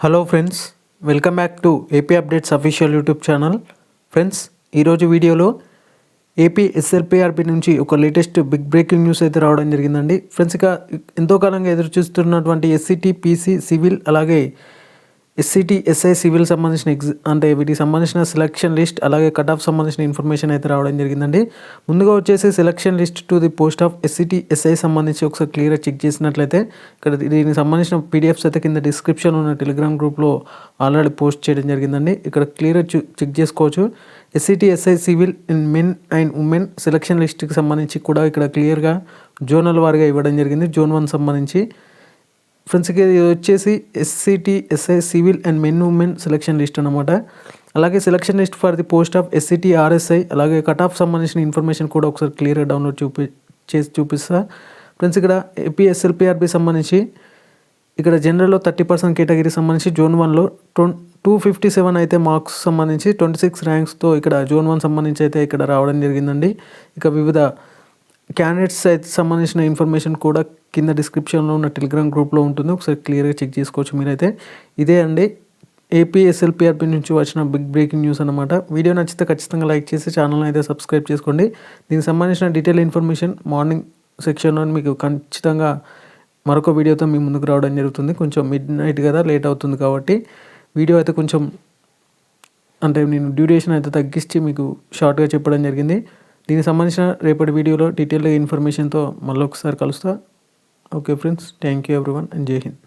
Hello friends welcome back to AP updates official YouTube channel friends ఈరోజు వీడియోలో AP ఎస్ఎల్పిఆర్పి నుంచి ఒక లేటెస్ట్ బిగ్ బ్రేకింగ్ న్యూస్ అయితే రావడం జరిగిందండి. ఫ్రెండ్స్ ఇక ఎంతో కాలంగా ఎదురు చూస్తున్నటువంటి ఎస్సిటి పీసీ సివిల్ అలాగే ఎస్సిటి ఎస్ఐ సివిల్ సంబంధించిన ఎగ్జ అంటే వీటికి సంబంధించిన సెలక్షన్ లిస్ట్ అలాగే కట్ ఆఫ్ సంబంధించిన ఇన్ఫర్మేషన్ అయితే రావడం జరిగిందండి. ముందుగా వచ్చేసి selection list to the post of SCT SI సంబంధించి ఒకసారి క్లియర్గా చెక్ చేసినట్లయితే ఇక్కడ దీనికి సంబంధించిన పీడిఎఫ్స్ అయితే కింద డిస్క్రిప్షన్ ఉన్న టెలిగ్రామ్ గ్రూప్లో ఆల్రెడీ పోస్ట్ చేయడం జరిగిందండి. ఇక్కడ క్లియర్గా చెక్ చేసుకోవచ్చు. SCT SI civil in men and women selection లిస్ట్కి సంబంధించి కూడా ఇక్కడ క్లియర్గా జోనల్ వారిగా ఇవ్వడం జరిగింది. జోన్ వన్ సంబంధించి ఫ్రెండ్స్కి ఇది వచ్చేసి SCT SI civil and men women selection list అనమాట అలాగే selection list for the post of SCT RSI అలాగే కట్ ఆఫ్ సంబంధించిన ఇన్ఫర్మేషన్ కూడా ఒకసారి క్లియర్గా డౌన్లోడ్ చూపి చేసి చూపిస్తా. ఫ్రెండ్స్ ఇక్కడ ఏపీఎస్ఎల్పిఆర్బి సంబంధించి ఇక్కడ జనరల్లో థర్టీ పర్సెంట్ కేటగిరీ సంబంధించి జోన్ వన్లో ట్వం టూ ఫిఫ్టీ సెవెన్ అయితే మార్క్స్ సంబంధించి ట్వంటీ సిక్స్ ర్యాంక్స్తో ఇక్కడ జోన్ వన్ సంబంధించి అయితే ఇక్కడ రావడం జరిగిందండి. ఇక వివిధ క్యాండిడేట్స్ అయితే సంబంధించిన ఇన్ఫర్మేషన్ కూడా కింద డిస్క్రిప్షన్లో ఉన్న టెలిగ్రామ్ గ్రూప్లో ఉంటుంది. ఒకసారి క్లియర్గా చెక్ చేసుకోవచ్చు మీరైతే. ఇదే అండి. ఏపీఎస్ఎల్పిఆర్పి నుంచి వచ్చిన బిగ్ బ్రేకింగ్ న్యూస్ అనమాట వీడియో నచ్చితే ఖచ్చితంగా లైక్ చేసి ఛానల్ని అయితే సబ్స్క్రైబ్ చేసుకోండి. దీనికి సంబంధించిన డీటెయిల్ ఇన్ఫర్మేషన్ మార్నింగ్ సెక్షన్లో మీకు ఖచ్చితంగా మరొక వీడియోతో మీ ముందుకు రావడం జరుగుతుంది. కొంచెం మిడ్ నైట్ కదా లేట్ అవుతుంది కాబట్టి వీడియో అయితే కొంచెం అంటే నేను డ్యూరేషన్ అయితే తగ్గించి మీకు షార్ట్గా చెప్పడం జరిగింది. దీనికి సంబంధించిన రేపటి వీడియోలో డీటెయిల్గా ఇన్ఫర్మేషన్తో మళ్ళీ ఒకసారి కలుస్తా. Okay friends thank you everyone and Jai Hind.